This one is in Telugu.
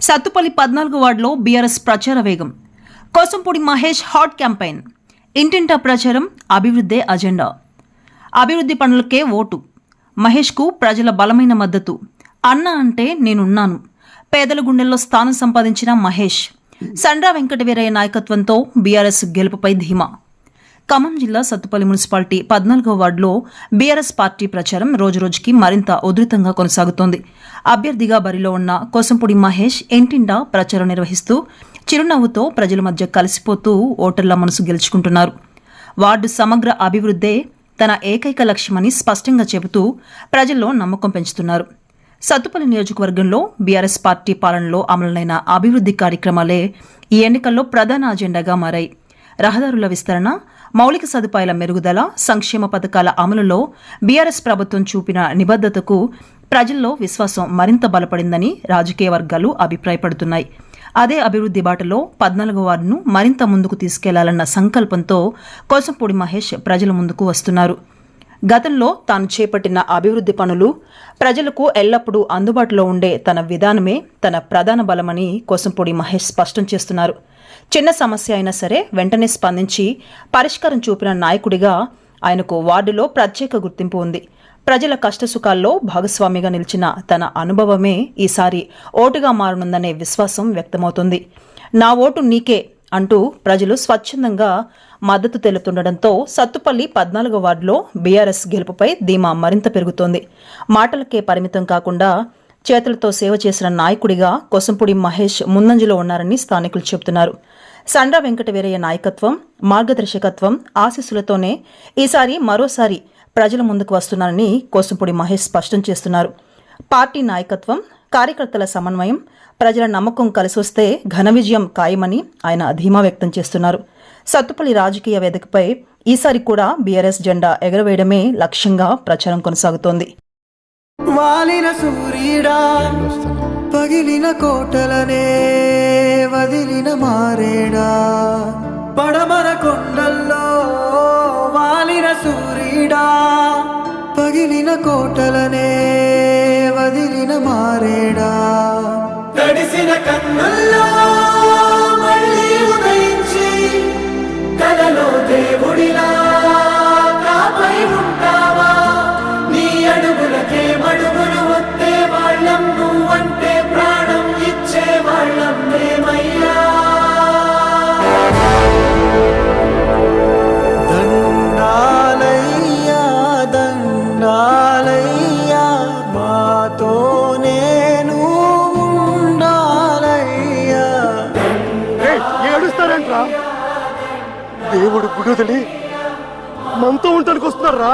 సత్తుపల్లి పద్నాలుగు వార్డులో బీఆర్ఎస్ ప్రచార వేగం. Kosampudi Mahesh hot campaign. ఇంటింటా ప్రచారం అభివృద్ధే అజెండా. అభివృద్ధి పనులకే ఓటు. మహేష్కు ప్రజల బలమైన మద్దతు. అన్న అంటే నేనున్నాను. పేదల గుండెల్లో స్థానం సంపాదించిన మహేష్. సండ్రా వెంకటవీరయ్య నాయకత్వంతో బీఆర్ఎస్ గెలుపుపై ధీమా. ఖమ్మం జిల్లా సత్తుపల్లి మున్సిపాలిటీ పద్నాలుగో వార్డులో బీఆర్ఎస్ పార్టీ ప్రచారం రోజురోజుకి మరింత ఉధృతంగా కొనసాగుతోంది. అభ్యర్థిగా బరిలో ఉన్న కోసంపూడి మహేష్ ఎంటిండా ప్రచారం నిర్వహిస్తూ చిరునవ్వుతో ప్రజల మధ్య కలిసిపోతూ ఓటర్ల మనసు గెలుచుకుంటున్నారు. వార్డు సమగ్ర అభివృద్ధే తన ఏకైక లక్ష్యమని స్పష్టంగా చెబుతూ ప్రజల్లో నమ్మకం పెంచుతున్నారు. సత్తుపల్లి నియోజకవర్గంలో బీఆర్ఎస్ పార్టీ పాలనలో అమలైన అభివృద్ధి కార్యక్రమాలే ఈ ఎన్నికల్లో ప్రధాన అజెండాగా మారాయి. రహదారుల విస్తరణ మౌలిక సదుపాయాల మెరుగుదల సంక్షేమ పథకాల అమలులో బీఆర్ఎస్ ప్రభుత్వం చూపిన నిబద్దతకు ప్రజల్లో విశ్వాసం మరింత బలపడిందని రాజకీయ వర్గాలు అభిప్రాయపడుతున్నాయి. అదే అభివృద్ధి బాటలో పద్నాలుగో వార్డును మరింత ముందుకు తీసుకెళ్ళాలన్న సంకల్పంతో కోసంపూడి మహేష్ ప్రజల ముందుకు వస్తున్నారు. గతంలో తాను చేపట్టిన అభివృద్ధి పనులు ప్రజలకు ఎల్లప్పుడూ అందుబాటులో ఉండే తన విధానమే తన ప్రధాన బలమని కోసంపూడి మహేష్ స్పష్టం చేస్తున్నారు. చిన్న సమస్య అయినా సరే వెంటనే స్పందించి పరిష్కారం చూపిన నాయకుడిగా ఆయనకు వార్డులో ప్రత్యేక గుర్తింపు ఉంది. ప్రజల కష్టసుఖాల్లో భాగస్వామిగా నిలిచిన తన అనుభవమే ఈసారి ఓటుగా మారనుందనే విశ్వాసం వ్యక్తమవుతుంది. నా ఓటు నీకే అంటూ ప్రజలు స్వచ్ఛందంగా మద్దతు తెలుపుతుండటంతో సత్తుపల్లి పద్నాలుగో వార్డులో బీఆర్ఎస్ గెలుపుపై ధీమా మరింత పెరుగుతోంది. మాటలకే పరిమితం కాకుండా చేతులతో సేవ చేసిన నాయకుడిగా కొసంపుడి మహేష్ ముందంజలో ఉన్నారని స్థానికులు చెబుతున్నారు. సండ్ర వెంకటవీరయ్య నాయకత్వం మార్గదర్శకత్వం ఆశీస్సులతోనే ఈసారి మరోసారి ప్రజల ముందుకు వస్తున్నారని కోసంపూడి మహేష్ స్పష్టం చేస్తున్నారు. పార్టీ నాయకత్వం కార్యకర్తల సమన్వయం ప్రజల నమ్మకం కలిసొస్తే ఘన విజయం ఖాయమని ఆయన ధీమా వ్యక్తం చేస్తున్నారు. సత్తుపల్లి రాజకీయ వేదికపై ఈసారి కూడా బీఆర్ఎస్ జెండా ఎగరవేయడమే లక్ష్యంగా ప్రచారం కొనసాగుతోంది. వాలిన సూర్యుడా పగిలిన కోటలనే వదిలిన మారేడా. పడమర కొండల్లో వాలిన సూర్యుడా పగిలిన కోటలనే ఏడుస్తారేంట్రా దేవుడు గుడి వదిలి మనతో ఉండడానికి వస్తున్నారా?